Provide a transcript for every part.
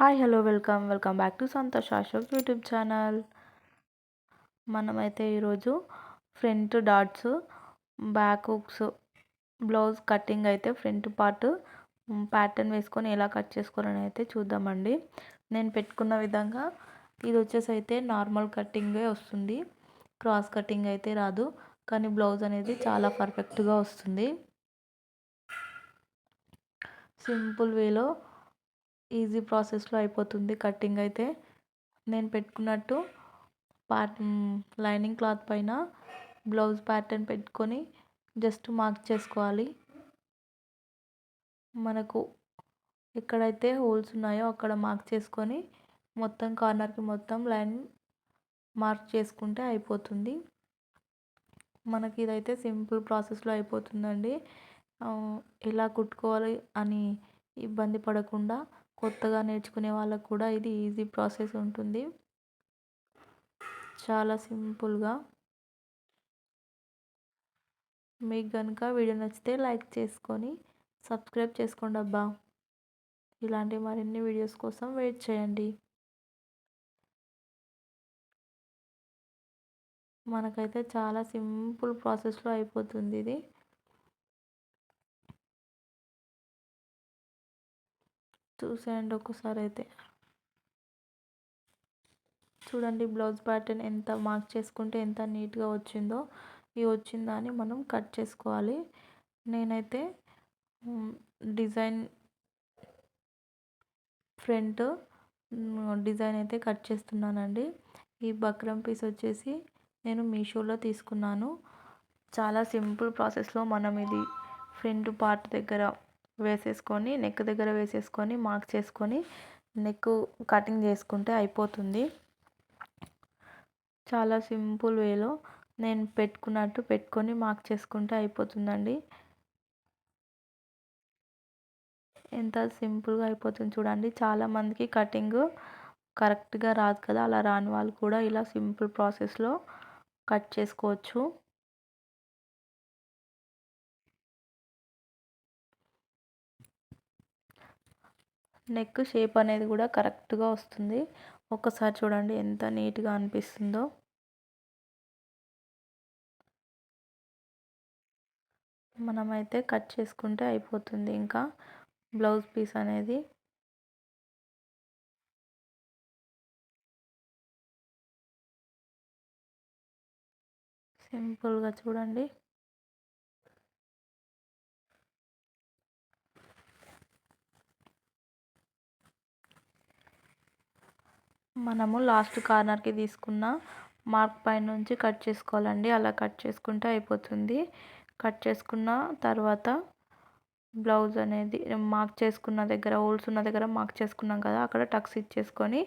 Hi hello welcome welcome back to Santosh Ashok YouTube channel మనమైతే ఈరోజు front dots back hooks blouse cutting అయితే front part pattern వేసుకొని ఎలా cut చేసుకోవాలని అయితే చూద్దామండి. నేను పెట్టుకున్న విధంగా ఇది వచ్చేసి అయితే నార్మల్ కటింగే వస్తుంది. క్రాస్ కటింగ్ అయితే రాదు కానీ బ్లౌజ్ అనేది చాలా పర్ఫెక్ట్గా వస్తుంది. సింపుల్ వేలో ఈజీ ప్రాసెస్లో అయిపోతుంది కటింగ్ అయితే. నేను పెట్టుకున్నట్టు పార్ట్ లైనింగ్ క్లాత్ పైన బ్లౌజ్ ప్యాటర్న్ పెట్టుకొని జస్ట్ మార్క్ చేసుకోవాలి. మనకు ఎక్కడైతే హోల్స్ ఉన్నాయో అక్కడ మార్క్ చేసుకొని మొత్తం కార్నర్కి మొత్తం లైన్ మార్క్ చేసుకుంటే అయిపోతుంది. మనకి ఇదైతే సింపుల్ ప్రాసెస్లో అయిపోతుందండి. ఎలా కుట్టుకోవాలి అని ఇబ్బంది పడకుండా కొత్తగా నేర్చుకునే వాళ్ళకు కూడా ఇది ఈజీ ప్రాసెస్ ఉంటుంది. చాలా సింపుల్గా. మీకు కనుక వీడియో నచ్చితే లైక్ చేసుకొని సబ్స్క్రైబ్ చేసుకోండి అబ్బా. ఇలాంటి మరిన్ని వీడియోస్ కోసం వెయిట్ చేయండి. మనకైతే చాలా సింపుల్ ప్రాసెస్లో అయిపోతుంది ఇది. చూసేయండి ఒక్కసారి అయితే చూడండి బ్లౌజ్ ప్యాటర్న్ ఎంత మార్క్ చేసుకుంటే ఎంత నీట్గా వచ్చిందో. ఈ అని మనం కట్ చేసుకోవాలి. నేనైతే డిజైన్ ఫ్రంట్ డిజైన్ అయితే కట్ చేస్తున్నానండి. ఈ బక్రం పీస్ వచ్చేసి నేను మీషోలో తీసుకున్నాను. చాలా సింపుల్ ప్రాసెస్లో మనం ఇది ఫ్రంట్ పార్ట్ దగ్గర వేసేసుకొని నెక్ దగ్గర వేసేసుకొని మార్క్ చేసుకొని నెక్ కటింగ్ చేసుకుంటే అయిపోతుంది. చాలా సింపుల్ వేలో నేను పెట్టుకున్నట్టు పెట్టుకొని మార్క్ చేసుకుంటే అయిపోతుందండి. ఎంత సింపుల్గా అయిపోతుంది చూడండి. చాలామందికి కటింగ్ కరెక్ట్గా రాదు కదా. అలా రాని వాళ్ళు కూడా ఇలా సింపుల్ ప్రాసెస్లో కట్ చేసుకోవచ్చు. నెక్ షేప్ అనేది కూడా కరెక్ట్గా వస్తుంది. ఒక్కసారి చూడండి ఎంత నీట్గా అనిపిస్తుందో. మనమైతే కట్ చేసుకుంటే అయిపోతుంది ఇంకా బ్లౌజ్ పీస్ అనేది. సింపుల్గా చూడండి. మనము లాస్ట్ కార్నర్కి తీసుకున్న మార్క్ పైన నుంచి కట్ చేసుకోవాలండి. అలా కట్ చేసుకుంటే అయిపోతుంది. కట్ చేసుకున్న తర్వాత బ్లౌజ్ అనేది మార్క్ చేసుకున్న దగ్గర హోల్స్ ఉన్న దగ్గర మార్క్ చేసుకున్నాం కదా అక్కడ టక్స్ ఇచ్చేసుకొని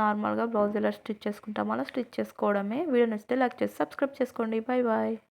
నార్మల్గా బ్లౌజ్ ఎలా స్టిచ్ చేసుకుంటామో అలా స్టిచ్ చేసుకోవడమే. వీడియో నచ్చితే లైక్ చేసి సబ్స్క్రైబ్ చేసుకోండి. Bye bye